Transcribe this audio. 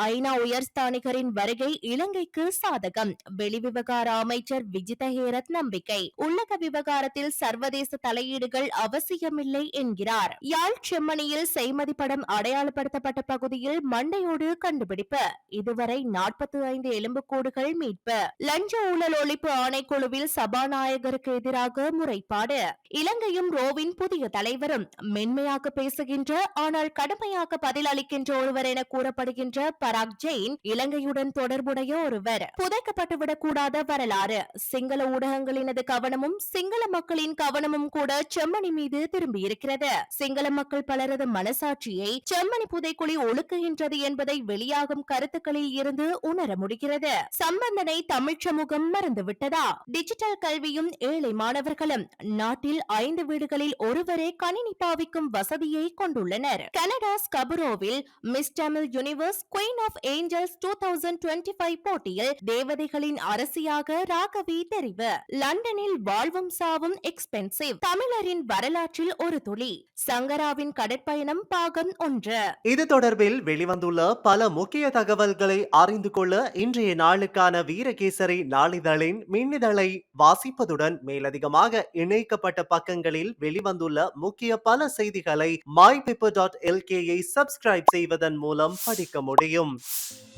ஐநா உயர்ஸ்தானிகரின் வருகை இலங்கைக்கு சாதகம். வெளிவிவகார அமைச்சர் விஜித ஹேரத் நம்பிக்கை. உள்ளக விவகாரத்தில் சர்வதேச தலையீடுகள் அவசியமில்லை என்கிறார். யாழ் செம்மணியில் செய்மதி படம் அடையாளப்படுத்தப்பட்ட பகுதியில் மண்டையோடு கண்டுபிடிப்பு. இதுவரை நாற்பத்தி ஐந்து எலும்புக்கூடுகள் மீட்பு. லஞ்ச ஊழல் ஒழிப்பு ஆணைக்குழுவில் சபாநாயகருக்கு எதிராக முறைப்பாடு. இலங்கையும் ரோவின் புதிய தலைவரும். மென்மையாக பேசுகின்ற ஆனால் கடுமையாக பதில் அளிக்கின்ற ஒருவர் என கூறப்படுகின்ற பராக் ஜெயின் இலங்கையுடன் தொடர்புடைய ஒருவர். புதைக்கப்பட்டுவிடக் கூடாத வரலாறு. சிங்கள ஊடகங்களினது கவனமும் சிங்கள மக்களின் கவனமும் கூட செம்மணி மீது திரும்பியிருக்கிறது. சிங்கள மக்கள் பலரது மனசாட்சியை செம்மணி புதைக்குழி ஒழுக்குகின்றது என்பதை வெளியாகும் கருத்துக்களில் இருந்து உணர முடிகிறது. சம்பந்தனை தமிழ் சமூகம் மறந்துவிட்டதா? டிஜிட்டல் கல்வியும் ஏழை மாணவர்களும் நாட்டில் ஐந்து வீடுகளில் ஒருவரே கணினி பாவிக்கும் வசதியை கொண்டுள்ளனர். Canada ஸ்கபரோவில் miss Tamil universe queen of angels two thousand twenty five போட்டியில் தேவதைகளின் அரசியாக ராகவி தெரிவு. லண்டனில் வாழ்வும் சாவும் எக்ஸ்பென்சிவ் தமிழரின் வரலாற்றில் ஒரு துளி. சங்கராவின் கடற்பயணம் பாகம் ஒன்று. இது தொடர்பில் வெளிவந்துள்ள பல முக்கிய தகவல்களை அறிந்து கொள்ள இன்றைய நாளுக்கான வீரகேசரி நாளிதழின் மின்னிதழை வாசிப்பதுடன் மேலதிகமாக இணைக்கப்பட்ட பக்கங்களில் வெளிவந்துள்ள முக்கிய பல செய்திகளை மை டாட் எல்கேயை சப்ஸ்கிரைப் செய்வதன் மூலம் படிக்க முடியும். முடியும்